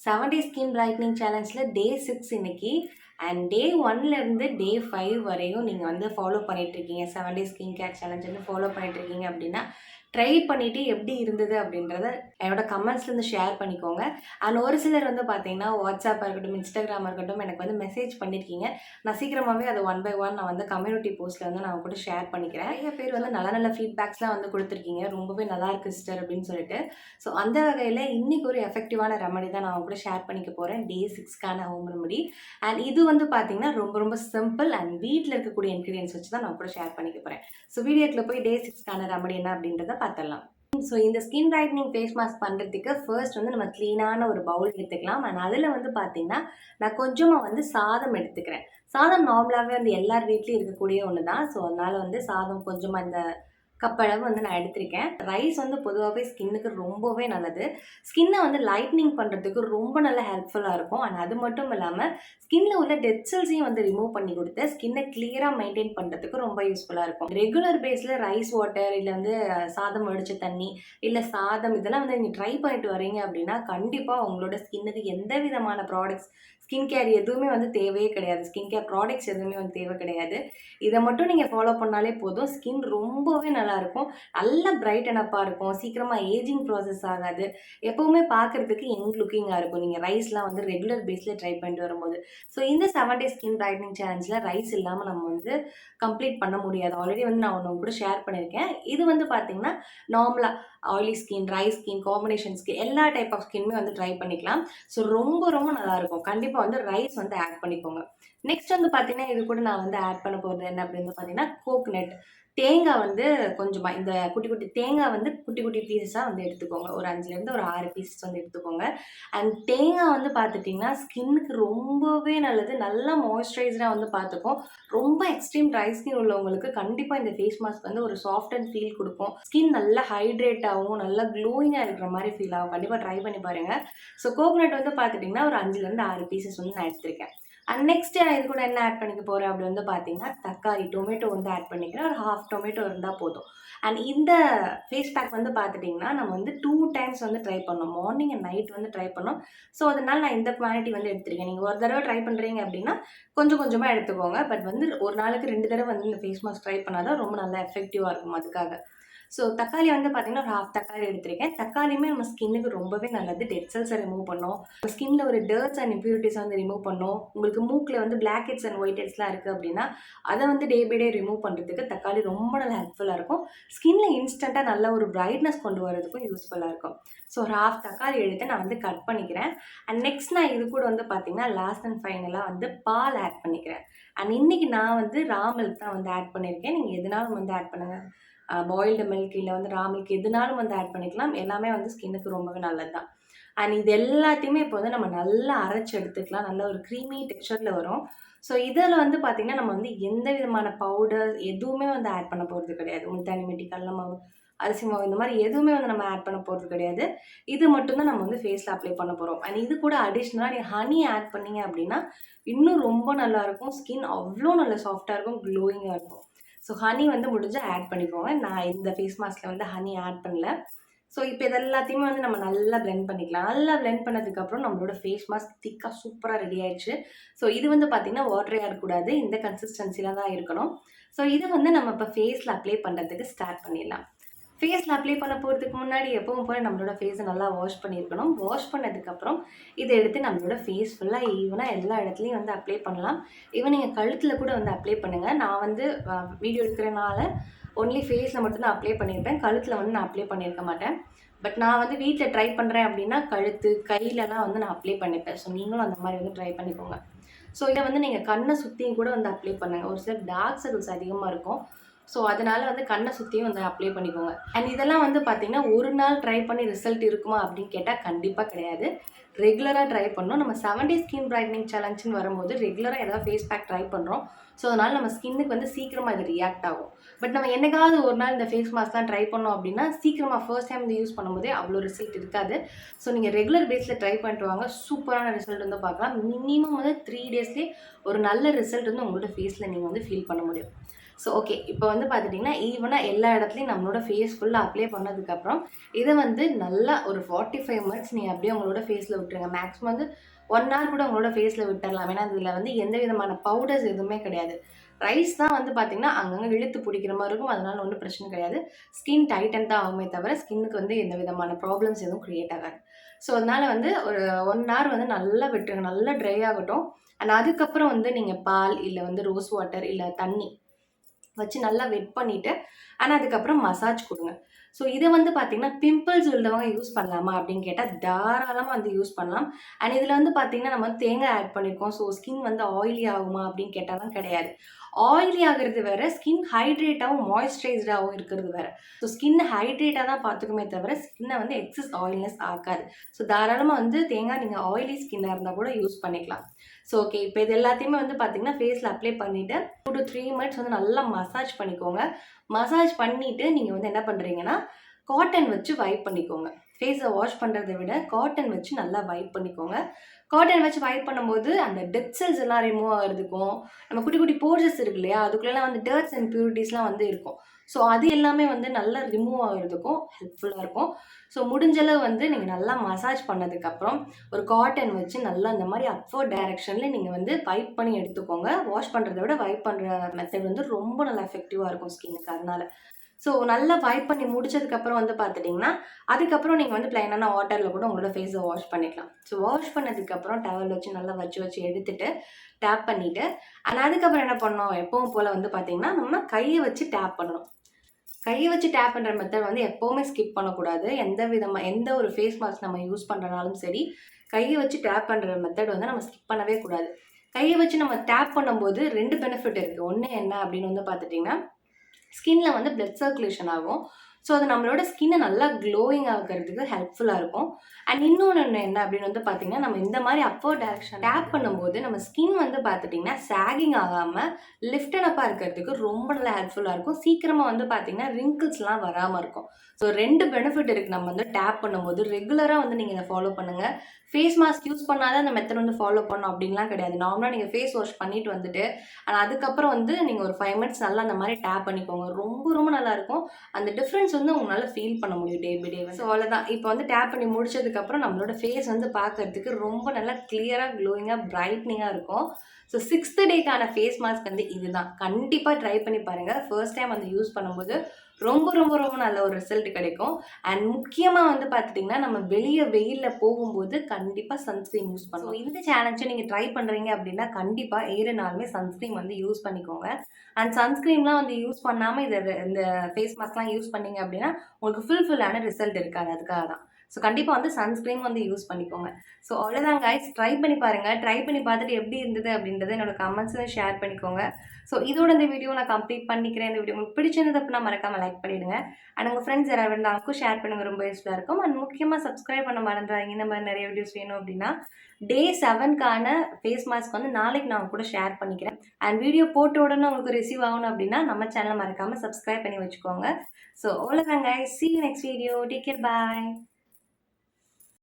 Seven day skin brightening சேலஞ்சில் day six இன்னைக்கு and day ஒன்லேருந்து டே ஃபைவ் வரையும் நீங்கள் வந்து ஃபாலோ பண்ணிகிட்ருக்கீங்க செவன் டே ஸ்கின் கேர் சேலஞ்சுன்னு ஃபாலோ பண்ணிகிட்ருக்கீங்க அப்படின்னா ட்ரை பண்ணிவிட்டு எப்படி இருந்தது அப்படின்றத என்னோட கமெண்ட்ஸ்லேருந்து ஷேர் பண்ணிக்கோங்க. அண்ட் ஒரு சிலர் வந்து பார்த்தீங்கன்னா வாட்ஸ்அப்பாக இருக்கட்டும் இன்ஸ்டாகிராமாக இருக்கட்டும் எனக்கு வந்து மெசேஜ் பண்ணியிருக்கீங்க நான் சீக்கிரமாகவே அதை ஒன் பை ஒன் நான் வந்து கம்யூனிட்டி போஸ்ட்டில் வந்து நான் கூட ஷேர் பண்ணிக்கிறேன். நிறைய பேர் வந்து நல்ல நல்ல ஃபீட்பேக்ஸ்லாம் வந்து கொடுத்துருக்கீங்க. ரொம்பவே நல்லா இருக்கு சிஸ்டர் அப்படின்னு சொல்லிட்டு. ஸோ அந்த வகையில் இன்றைக்கி ஒரு எஃபெக்டிவான ரெமடி தான் நான் கூட ஷேர் பண்ணிக்க போகிறேன் டே சிக்ஸ்க்கான ஹோம் ரெமடி அண்ட் இது வந்து பார்த்தீங்கன்னா ரொம்ப ரொம்ப சிம்பிள் அண்ட் வீட்டில் இருக்கக்கூடிய இன்க்ரீடியன்ஸ் வச்சு தான் நான் கூட ஷேர் பண்ணிக்க போகிறேன் ஸோ வீடியோக்குள்ள போய் டே சிக்ஸ்க்கான ரெமடி என்ன அப்படின்றத பார்த்துடலாம். ஸோ இந்த ஸ்கின் பிரைட்னிங் ஃபேஸ் மாஸ்க் பண்ணுறதுக்கு ஃபர்ஸ்ட் வந்து நம்ம க்ளீனான ஒரு பவுல் எடுத்துக்கலாம். அண்ட் அதில் வந்து பார்த்தீங்கன்னா நான் கொஞ்சமாக வந்து சாதம் எடுத்துக்கிறேன். சாதம் நார்மலாகவே வந்து எல்லார் வீட்லேயும் இருக்கக்கூடிய ஒன்று தான் ஸோ அதனால் வந்து சாதம் கொஞ்சமாக இந்த கப்பளவு வந்து நான் எடுத்திருக்கேன். ரைஸ் வந்து பொதுவாகவே ஸ்கின்னுக்கு ரொம்பவே நல்லது. ஸ்கின்னை வந்து லைட்னிங் பண்ணுறதுக்கு ரொம்ப நல்ல ஹெல்ப்ஃபுல்லாக இருக்கும். அண்ட் அது மட்டும் இல்லாமல் ஸ்கின்ல உள்ள டெட் செல்ஸையும் வந்து ரிமூவ் பண்ணி கொடுத்து ஸ்கின்னை கிளியராக மெயின்டைன் பண்ணுறதுக்கு ரொம்ப யூஸ்ஃபுல்லாக இருக்கும். ரெகுலர் பேஸில் ரைஸ் வாட்டர் இல்லை வந்து சாதம் வடிச்ச தண்ணி இல்லை சாதம் இதெல்லாம் வந்து நீங்கள் ட்ரை பண்ணிட்டு வரீங்க அப்படின்னா கண்டிப்பாக உங்களோட ஸ்கின்னுக்கு எந்த விதமான ப்ராடக்ட்ஸ் ஸ்கின் கேர் எதுவுமே வந்து தேவையே கிடையாது. ஸ்கின் கேர் ப்ராடக்ட்ஸ் எதுவுமே வந்து தேவை கிடையாது. இதை மட்டும் நீங்கள் ஃபாலோ பண்ணாலே போதும். ஸ்கின் ரொம்பவே நல்லாயிருக்கும் நல்ல பிரைட்டன் அப்பாக இருக்கும். சீக்கிரமாக ஏஜிங் ப்ராசஸ் ஆகாது. எப்போவுமே பார்க்குறதுக்கு யங் லுக்கிங்காக இருக்கும். நீங்கள் ரைஸ்லாம் வந்து ரெகுலர் பேஸில் ட்ரை பண்ணிட்டு வரும்போது. ஸோ இந்த செவன் டே ஸ்கின் பிரைட்னிங் சேலஞ்சில் ரைஸ் இல்லாமல் நம்ம வந்து கம்ப்ளீட் பண்ண முடியாது. ஆல்ரெடி வந்து நான் ஒன்று கூட ஷேர் பண்ணியிருக்கேன். இது வந்து பார்த்திங்கன்னா நார்மலாக oily skin dry skin combination skin எல்லா டைப் ஆஃப் ஸ்கின்மே வந்து ட்ரை பண்ணிக்கலாம். ஸோ ரொம்ப ரொம்ப நல்லாயிருக்கும். கண்டிப்பாக வந்து ரைஸ் வந்து ஆட் பண்ணிக்கோங்க. நெக்ஸ்ட் வந்து பார்த்தீங்கன்னா இது கூட நான் வந்து ஆட் பண்ண போகிறது என்ன அப்படின்னு பார்த்தீங்கன்னா கோக்னட் தேங்காய் வந்து கொஞ்சமாக இந்த குட்டி குட்டி தேங்காய் வந்து குட்டி குட்டி பீசஸாக வந்து எடுத்துக்கோங்க. ஒரு அஞ்சுலேருந்து ஒரு ஆறு பீசஸ் வந்து எடுத்துக்கோங்க. அண்ட் தேங்காய் வந்து பார்த்துட்டிங்கன்னா ஸ்கின்னுக்கு ரொம்பவே நல்லது. நல்லா மாய்ஸ்சரைசராக வந்து பார்த்துக்கும் ரொம்ப எக்ஸ்ட்ரீம் ட்ரை ஸ்கின் உள்ளவங்களுக்கு கண்டிப்பாக இந்த ஃபேஸ் மாஸ்க் வந்து ஒரு சாஃப்ட் அண்ட் ஃபீல் கொடுக்கும். ஸ்கின் நல்லா ஹைட்ரேட் ஆகும் நல்லா க்ளோயிங்காக இருக்கிற மாதிரி ஃபீல் ஆகும். கண்டிப்பாக ட்ரை பண்ணி பாருங்கள் ஸோ கோகோனட் வந்து பார்த்துட்டிங்கன்னா ஒரு அஞ்சுலேருந்து ஆறு பீசஸ் வந்து நான் எடுத்திருக்கேன். அண்ட் நெக்ஸ்ட் இது கூட என்ன ஆட் பண்ணிக்க போகிறேன் அப்படி வந்து பார்த்தீங்கன்னா தக்காளி டொமேட்டோ வந்து ஆட் பண்ணிக்கிறேன். ஒரு ஹாஃப் டொமேட்டோ இருந்தால் போதும். அண்ட் இந்த ஃபேஸ் பேக் வந்து பார்த்துட்டிங்கன்னா நம்ம வந்து டூ டைம்ஸ் வந்து ட்ரை பண்ணோம் மார்னிங் அண்ட் நைட் வந்து ட்ரை பண்ணோம் ஸோ அதனால் நான் இந்த குவான்டிட்டி வந்து எடுத்துருக்கேன். நீங்கள் ஒரு தடவை ட்ரை பண்ணுறீங்க அப்படின்னா கொஞ்சம் கொஞ்சமாக எடுத்துக்கோங்க. பட் வந்து ஒரு நாளுக்கு ரெண்டு தடவை வந்து இந்த ஃபேஸ் மாஸ்க் ட்ரை பண்ணால் தான் ரொம்ப நல்லா எஃபெக்டிவாக இருக்கும் அதுக்காக. ஸோ தக்காளி வந்து பார்த்தீங்கன்னா ஒரு ஹாஃப் தக்காளி எடுத்திருக்கேன். தக்காளியுமே நம்ம ஸ்கின்னுக்கு ரொம்பவே நல்லது. டெட் செல்ஸை ரிமூவ் பண்ணோம். ஸ்கின்ல ஒரு டர்ட்ஸ் அண்ட் இம்ப்யூரிட்டிஸ் வந்து ரிமூவ் பண்ணும். உங்களுக்கு மூக்கில் வந்து பிளாக் ஹெட்ஸ் அண்ட் ஒயிட் ஹெட்ஸ்லாம் இருக்குது அப்படின்னா அதை வந்து டே பை டே ரிமூவ் பண்ணுறதுக்கு தக்காளி ரொம்ப நல்ல ஹெல்ப்ஃபுல்லாக இருக்கும். ஸ்கின்ல இன்ஸ்டண்ட்டாக நல்ல ஒரு பிரைட்னஸ் கொண்டு வரதுக்கும் யூஸ்ஃபுல்லாக இருக்கும். ஸோ ஒரு ஹாஃப் தக்காளி எடுத்து நான் வந்து கட் பண்ணிக்கிறேன். அண்ட் நெக்ஸ்ட் நான் இது கூட வந்து பார்த்தீங்கன்னா லாஸ்ட் அண்ட் ஃபைனலாக வந்து பால் ஆட் பண்ணிக்கிறேன். அண்ட் இன்றைக்கி நான் வந்து ரா மில்க் தான் வந்து ஆட் பண்ணியிருக்கேன் நீங்கள் எதுனாலும் வந்து ஆட் பண்ணுங்கள் பாயில்டு மில்க் இல்லை வந்து ரா மில்க் எதுனாலும் வந்து ஆட் பண்ணிக்கலாம். எல்லாமே வந்து ஸ்கின்னுக்கு ரொம்பவே நல்லது தான் அண்ட் இது எல்லாத்தையுமே இப்போ வந்து நம்ம நல்லா அரைச்சி எடுத்துக்கலாம். நல்ல ஒரு க்ரீமி டெக்ஸ்டரில் வரும். ஸோ இதில் வந்து பார்த்திங்கன்னா நம்ம வந்து எந்த விதமான பவுடர் எதுவுமே வந்து ஆட் பண்ண போகிறது கிடையாது. முல்தானி மெட்டி கடல மாவு அரிசி மாவு இந்த மாதிரி எதுவுமே வந்து நம்ம ஆட் பண்ண போகிறது கிடையாது. இது மட்டும்தான் நம்ம வந்து ஃபேஸில் அப்ளை பண்ண போகிறோம் அண்ட் இது கூட அடிஷ்னலாக நீங்கள் ஹனி ஆட் பண்ணீங்க அப்படின்னா இன்னும் ரொம்ப நல்லாயிருக்கும் ஸ்கின் அவ்வளோ நல்ல சாஃப்டாக இருக்கும் க்ளோயிங்காக இருக்கும். ஸோ ஹனி வந்து முடிஞ்சால் ஆட் பண்ணிக்கோங்க. நான் இந்த ஃபேஸ் மாஸ்கில் வந்து ஹனி ஆட் பண்ணல. ஸோ இப்போ இது எல்லாத்தையுமே வந்து நம்ம நல்லா பிளெண்ட் பண்ணிக்கலாம். நல்லா பிளெண்ட் பண்ணதுக்கப்புறம் நம்மளோட ஃபேஸ் மாஸ்க் திக்காக சூப்பராக ரெடி ஆயிடுச்சு. ஸோ இது வந்து பார்த்திங்கன்னா வாட்டரே கூடாது இந்த கன்சிஸ்டன்சியில் தான் இருக்கணும். ஸோ இதை வந்து நம்ம இப்போ ஃபேஸில் அப்ளை பண்ணுறதுக்கு ஸ்டார்ட் பண்ணிடலாம். ஃபேஸில் அப்ளை பண்ண போகிறதுக்கு முன்னாடி எப்பவும் போல் நம்மளோட ஃபேஸை நல்லா வாஷ் பண்ணியிருக்கணும். வாஷ் பண்ணதுக்கப்புறம் இதை எடுத்து நம்மளோட ஃபேஸ் ஃபுல்லாக ஈவனாக எல்லா இடத்துலையும் வந்து அப்ளை பண்ணலாம். ஈவன் நீங்கள் கழுத்தில் கூட வந்து அப்ளை பண்ணுங்கள் நான் வந்து வீடியோ எடுக்கிறனால ஒன்லி ஃபேஸில் மட்டும்தான் அப்ளை பண்ணியிருப்பேன். கழுத்தில் வந்து நான் அப்ளை பண்ணியிருக்க மாட்டேன். பட் நான் வந்து வீட்டில் ட்ரை பண்ணுறேன் அப்படின்னா கழுத்து கையிலலாம் வந்து நான் அப்ளை பண்ணிப்பேன். ஸோ நீங்களும் அந்த மாதிரி வந்து ட்ரை பண்ணிக்கோங்க. ஸோ இதை வந்து நீங்கள் கண்ணை சுற்றியும் கூட வந்து அப்ளை பண்ணுங்கள் ஒரு சில டார்க் சர்க்கிள்ஸ் அதிகமாக இருக்கும். ஸோ அதனால் வந்து கண்ணை சுற்றியும் வந்து அப்ளை பண்ணிக்கோங்க. அண்ட் இதெல்லாம் வந்து பார்த்திங்கன்னா ஒரு நாள் ட்ரை பண்ணி ரிசல்ட் இருக்குமா அப்படின்னு கேட்டால் கண்டிப்பாக கிடையாது. ரெகுலராக ட்ரை பண்ணணும் நம்ம செவன் டே ஸ்கின் பிரைட்னிங் சேலஞ்சுன்னு வரும்போது ரெகுலராக ஏதாவது ஃபேஸ் பேக் ட்ரை பண்ணுறோம் ஸோ அதனால் நம்ம ஸ்கின்னுக்கு வந்து சீக்கிரமாக இது ரியாக்ட் ஆகும். பட் நம்ம என்னைக்காவது ஒரு நாள் இந்த ஃபேஸ் மாஸ்க் தான் ட்ரை பண்ணோம் அப்படின்னா சீக்கிரமாக ஃபர்ஸ்ட் டைம் இது யூஸ் பண்ணும்போதே அவ்வளோ ரிசல்ட் இருக்காது. ஸோ நீங்கள் ரெகுலர் பேஸில் ட்ரை பண்ணிட்டு வாங்க. சூப்பரான ரிசல்ட் வந்து பார்க்கலாம். மினிமம் வந்து த்ரீ டேஸ்லேயே ஒரு நல்ல ரிசல்ட் வந்து உங்களோட ஃபேஸில் நீங்கள் வந்து ஃபீல் பண்ண முடியும். ஸோ ஓகே இப்போ வந்து பார்த்துட்டிங்கன்னா ஈவனாக எல்லா இடத்துலையும் நம்மளோட ஃபேஸ் ஃபுல்லாக அப்ளை பண்ணதுக்கப்புறம் இதை வந்து நல்லா ஒரு ஃபார்ட்டி ஃபைவ் மினிட்ஸ் நீங்கள் அப்படியே உங்களோட ஃபேஸில் விட்டுருங்க. மேக்ஸிமம் வந்து ஒன் ஹவர் கூட உங்களோட ஃபேஸில் விட்டுடலாம் ஏன்னா இதில் வந்து எந்த விதமான பவுடர்ஸ் எதுவுமே கிடையாது. ரைஸ் தான் வந்து பார்த்திங்கன்னா அங்கங்கே இழுத்து பிடிக்கிற மாதிரி இருக்கும். அதனால் ஒன்றும் பிரச்சனை கிடையாது. ஸ்கின் டைட்டன் தான் ஆகுமே தவிர ஸ்கின்னுக்கு வந்து எந்த விதமான ப்ராப்ளம்ஸ் எதுவும் க்ரியேட் ஆகாது. ஸோ அதனால் வந்து ஒரு ஒன் ஹவர் வந்து நல்லா விட்டுருங்க. நல்லா ட்ரை ஆகட்டும். அண்ட் அதுக்கப்புறம் வந்து நீங்கள் பால் இல்லை வந்து ரோஸ் வாட்டர் இல்லை தண்ணி வச்சு நல்லா வெட் பண்ணிவிட்டு ஆனால் அதுக்கப்புறம் மசாஜ் கொடுங்க. ஸோ இதை வந்து பார்த்தீங்கன்னா பிம்பிள்ஸ் உள்ளவங்க யூஸ் பண்ணலாமா அப்படின்னு கேட்டால் தாராளமாக வந்து யூஸ் பண்ணலாம். அண்ட் இதில் வந்து பார்த்தீங்கன்னா நம்ம வந்து தேங்காய் ஆட் பண்ணியிருக்கோம் ஸோ ஸ்கின் வந்து ஆயிலி ஆகுமா அப்படின்னு கேட்டாலும் கிடையாது. ஆயிலி ஆகிறது வேற ஸ்கின் ஹைட்ரேட்டாகவும் மாய்ஸ்சரைஸ்டாகவும் இருக்கிறது வேற. ஸோ ஸ்கின் ஹைட்ரேட்டாக தான் பார்த்துக்குமே தவிர ஸ்கின்னை வந்து எக்ஸஸ் ஆயில்னஸ் ஆக்காது. ஸோ தாராளமாக வந்து தேங்காய் நீங்கள் ஆயிலி ஸ்கின்னாக இருந்தால் கூட யூஸ் பண்ணிக்கலாம். ஸோ ஓகே இப்போ இது எல்லாத்தையுமே வந்து பார்த்தீங்கன்னா ஃபேஸில் அப்ளை பண்ணிவிட்டு டூ டு த்ரீ மினிட்ஸ் வந்து நல்லா மசாஜ் பண்ணிக்கோங்க. மசாஜ் பண்ணிவிட்டு நீங்கள் வந்து என்ன பண்ணுறீங்கன்னா காட்டன் வச்சு வைப் பண்ணிக்கோங்க. ஃபேஸை வாஷ் பண்ணுறதை விட காட்டன் வச்சு நல்லா வைப் பண்ணிக்கோங்க. காட்டன் வச்சு வைப் பண்ணும்போது அந்த டெத் செல்ஸ் எல்லாம் ரிமூவ் ஆகிறதுக்கும் நம்ம குட்டி குட்டி போர்ஜஸ் இருக்கு இல்லையா அதுக்குள்ளெல்லாம் வந்து டர்ட்ஸ் அண்ட் பியூரிட்டிஸ்லாம் வந்து இருக்கும். ஸோ அது எல்லாமே வந்து நல்லா ரிமூவ் ஆகிறதுக்கும் ஹெல்ப்ஃபுல்லாக இருக்கும். ஸோ முடிஞ்சளவு வந்து நீங்கள் நல்லா மசாஜ் பண்ணதுக்கப்புறம் ஒரு காட்டன் வச்சு நல்லா இந்த மாதிரி அப்வர்ட் டைரக்ஷனில் நீங்கள் வந்து வைப் பண்ணி எடுத்துக்கோங்க. வாஷ் பண்ணுறதை விட வைப் பண்ணுற மெத்தட் வந்து ரொம்ப நல்லா எஃபெக்டிவாக இருக்கும் ஸ்கின்னுக்கு அதனால ஸோ நல்லா வைப் பண்ணி முடிச்சதுக்கப்புறம் வந்து பார்த்துட்டிங்கன்னா அதுக்கப்புறம் நீங்கள் வந்து ப்ளைனான வாட்டரில் கூட உங்களோட ஃபேஸை வாஷ் பண்ணிக்கலாம். ஸோ வாஷ் பண்ணதுக்கப்புறம் டவல் வச்சு நல்லா வச்சு வச்சு எடுத்துட்டு டேப் பண்ணிவிட்டு அண்ட் அதுக்கப்புறம் என்ன பண்ணோம்? எப்பவும் போல் வந்து பார்த்திங்கன்னா நம்ம கையை வச்சு டேப் பண்ணணும். கையை வச்சு டேப் பண்ணுற மெத்தட் வந்து எப்போவுமே ஸ்கிப் பண்ணக்கூடாது. எந்த விதமாக எந்த ஒரு ஃபேஸ் மாஸ்க் நம்ம யூஸ் பண்ணுறனாலும் சரி கையை வச்சு டேப் பண்ணுற மெத்தட் வந்து நம்ம ஸ்கிப் பண்ணவே கூடாது. கையை வச்சு நம்ம டேப் பண்ணும்போது ரெண்டு பெனிஃபிட் இருக்குது ஒன்று என்ன அப்படின்னு வந்து பார்த்துட்டிங்கன்னா ஸ்கின்ல வந்து பிளட் சர்க்குலேஷன் ஆகும். ஸோ அது நம்மளோட ஸ்கின்னை நல்லா க்ளோயிங் ஆகிறதுக்கு ஹெல்ப்ஃபுல்லாக இருக்கும். அண்ட் இன்னொன்று என்ன அப்படின்னு வந்து பார்த்தீங்கன்னா நம்ம இந்த மாதிரி அப்போ டேரக்ஷன் டேப் பண்ணும்போது நம்ம ஸ்கின் வந்து பார்த்துட்டிங்கன்னா சேகிங் ஆகாமல் லிஃப்டன் அப்பாக இருக்கிறதுக்கு ரொம்ப நல்லா ஹெல்ப்ஃபுல்லாக இருக்கும். சீக்கிரமாக வந்து பார்த்தீங்கன்னா ரிங்கிள்ஸ்லாம் வராமல் இருக்கும். ஸோ ரெண்டு பெனிஃபிட் இருக்குது நம்ம வந்து டேப் பண்ணும்போது ரெகுலராக வந்து நீங்கள் இதை ஃபாலோ பண்ணுங்கள் ஃபேஸ் மாஸ்க் யூஸ் பண்ணாதான் அந்த மெத்தட் வந்து ஃபாலோ பண்ணணும் அப்படின்லாம் கிடையாது. நார்மலாக நீங்கள் ஃபேஸ் வாஷ் பண்ணிட்டு வந்துட்டு ஆனால் அதுக்கப்புறம் வந்து நீங்கள் ஒரு ஃபைவ் மினிட்ஸ் நல்லா அந்த மாதிரி டேப் பண்ணிக்கோங்க. ரொம்ப ரொம்ப நல்லாயிருக்கும் அந்த டிஃப்ரென்ஸ் வந்து உங்களால் ஃபீல் பண்ண முடியும் டே பை டே ஸோ அவ்வளோதான் இப்போ வந்து டேப் பண்ணி முடிச்சதுக்கப்புறம் நம்மளோட ஃபேஸ் வந்து பார்க்கறதுக்கு ரொம்ப நல்லா கிளியராக க்ளோயிங்காக பிரைட்னிங்காக இருக்கும். ஸோ சிக்ஸ்த்து டேக்கான ஃபேஸ் மாஸ்க் வந்து இதுதான். கண்டிப்பாக ட்ரை பண்ணி பாருங்கள் ஃபர்ஸ்ட் டைம் வந்து யூஸ் பண்ணும்போது ரொம்ப ரொம்ப ரொம்ப நல்ல ஒரு ரிசல்ட் கிடைக்கும். அண்ட் முக்கியமாக வந்து பார்த்துட்டிங்கன்னா நம்ம வெளியே வெயிலில் போகும்போது கண்டிப்பாக சன்ஸ்க்ரீன் யூஸ் பண்ணுவோம் இந்த சேலஞ்சை நீங்கள் ட்ரை பண்ணுறீங்க அப்படின்னா கண்டிப்பாக ஏழு நாளுமே சன்ஸ்க்ரீன் வந்து யூஸ் பண்ணிக்கோங்க. அண்ட் சன்ஸ்க்ரீன்லாம் வந்து யூஸ் பண்ணாமல் இதை இந்த ஃபேஸ் மாஸ்க்லாம் யூஸ் பண்ணீங்க அப்படின்னா உங்களுக்கு ஃபுல்ஃபில்லான ரிசல்ட் இருக்காது. அதுக்காக தான் ஸோ கண்டிப்பாக வந்து சன்ஸ்க்ரீன் வந்து யூஸ் பண்ணிக்கோங்க. ஸோ அவ்வளோதான் கைஸ் ட்ரை பண்ணி பாருங்கள் ட்ரை பண்ணி பார்த்துட்டு எப்படி இருந்தது அப்படின்றத என்னோட கமெண்ட்ஸில் ஷேர் பண்ணிக்கோங்க. ஸோ இதோட இந்த வீடியோ நான் கம்ப்ளீட் பண்ணிக்கிறேன். இந்த வீடியோ உங்களுக்கு பிடிச்சிருந்தது அப்படின்னா மறக்காமல் லைக் பண்ணிவிடுங்க அண்ட் உங்கள் ஃப்ரெண்ட்ஸ் யாராவது இருந்தாலும் ஷேர் பண்ணுங்க. ரொம்ப யூஸ்ஃபுல்லாக இருக்கும். அண்ட் முக்கியமாக சப்ஸ்கிரைப் பண்ண மறந்துடாங்க இந்த மாதிரி நிறைய வீடியோஸ் வேணும் அப்படின்னா டே செவன்க்கான ஃபேஸ் மாஸ்க் வந்து நாளைக்கு நான் கூட ஷேர் பண்ணிக்கிறேன். அண்ட் வீடியோ போட்ட உடனே உங்களுக்கு ரிசீவ் ஆகணும் அப்படின்னா நம்ம சேனலை மறக்காமல் சப்ஸ்கிரைப் பண்ணி வச்சுக்கோங்க. ஸோ அவ்வளோதாங்க see next video take care bye